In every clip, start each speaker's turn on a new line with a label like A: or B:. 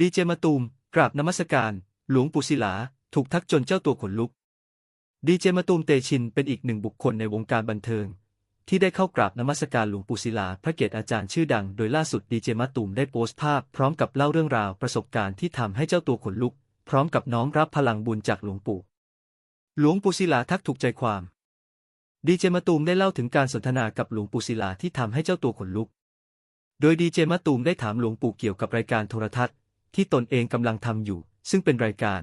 A: ดีเจมาตูม กราบนมัสการ หลวงปู่ศิลา ถูกทักจนเจ้าตัวขนลุก ดีเจมาตูมเตชินเป็นอีกหนึ่งบุคคลในวงการบันเทิง ที่ได้เข้ากราบนมัสการหลวงปู่ศิลา พระเกศอาจารย์ชื่อดัง โดยล่าสุดดีเจมาตูมได้โพสต์ภาพ พร้อมกับเล่าเรื่องราวประสบการณ์ที่ทำให้เจ้าตัวขนลุก พร้อมกับน้อมรับพลังบุญจากหลวงปู่ หลวงปู่ศิลาทักถูกใจความ ดีเจมาตูมได้เล่าถึงการสนทนากับหลวงปู่ศิลาที่ทำให้เจ้าตัวขนลุก โดยดีเจมาตูมได้ถามหลวงปู่เกี่ยวกับรายการโทรทัศน์ ที่ตนเองกำลังทำอยู่ ซึ่งเป็นรายการ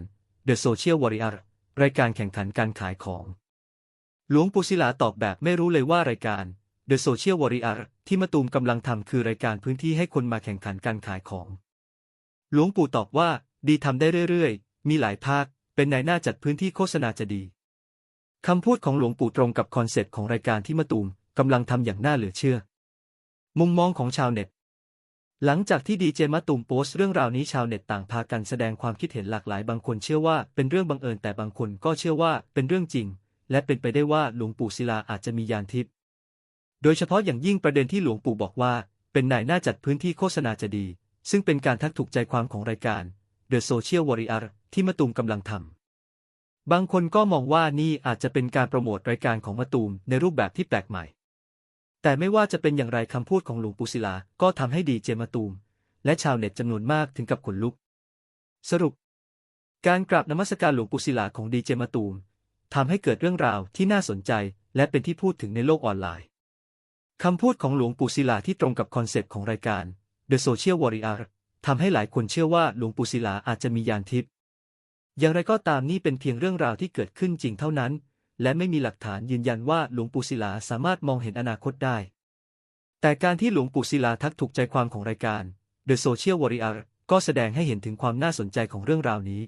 A: The Social Warrior รายการแข่งขันการขายของ หลวงปู่ศิลาตอบแบบไม่รู้เลยว่ารายการ The Social Warrior ที่มาตูมกำลังทำคือรายการพื้นที่ให้คนมาแข่งขันการขายของ หลวงปู่ตอบว่า ดีทำได้เรื่อยๆ มีหลายภาค เป็นนายหน้าจัดพื้นที่โฆษณาจะดีคำพูดของหลวงปู่ตรงกับคอนเซ็ปต์ของรายการที่มาตูมกำลังทำอย่างน่าเหลือเชื่อ มุมมองของชาวเน็ต หลังจากที่ดีเจมะตูมโพสต์เรื่องราวนี้ชาวเน็ตต่างพากันแสดงความคิดเห็นหลากหลายบางคนเชื่อว่าเป็นเรื่องบังเอิญแต่บางคนก็เชื่อว่าเป็นเรื่องจริง และเป็นไปได้ว่าหลวงปู่ศิลาอาจจะมียานทิพย์โดยเฉพาะอย่างยิ่งประเด็นที่หลวงปู่บอกว่า เป็นนายหน้าจัดพื้นที่โฆษณาจะดี ซึ่งเป็นการทักถูกใจความของรายการ The Social Warrior ที่มะตูมกำลังทำบางคนก็มองว่านี่อาจจะเป็นการโปรโมทรายการของมะตูมในรูปแบบที่แปลกใหม่ แต่ไม่ว่าจะเป็นอย่างไรคำพูดของหลวงปู่ศิลาก็ทำให้ดีเจมะตูม และชาวเน็ตจำนวนมากถึงกับขนลุก สรุป การกราบนมัสการหลวงปู่ศิลาของดีเจมะตูมทำให้เกิดเรื่องราวที่น่าสนใจ และเป็นที่พูดถึงในโลกออนไลน์คำพูดของหลวงปู่ศิลาที่ตรงกับคอนเซปต์ของรายการ The Social Warrior ทำให้หลายคนเชื่อว่าหลวงปู่ศิลาอาจจะมียานทิพย์อย่างไรก็ตามนี่เป็นเพียงเรื่องราวที่เกิดขึ้นจริงเท่านั้น และไม่มีหลักฐานยืนยันว่าหลวงปู่ศิลาสามารถมองเห็นอนาคตได้ แต่การที่หลวงปู่ศิลาทักถูกใจความของรายการ The Social Warrior ก็แสดงให้เห็นถึงความน่าสนใจของเรื่องราวนี้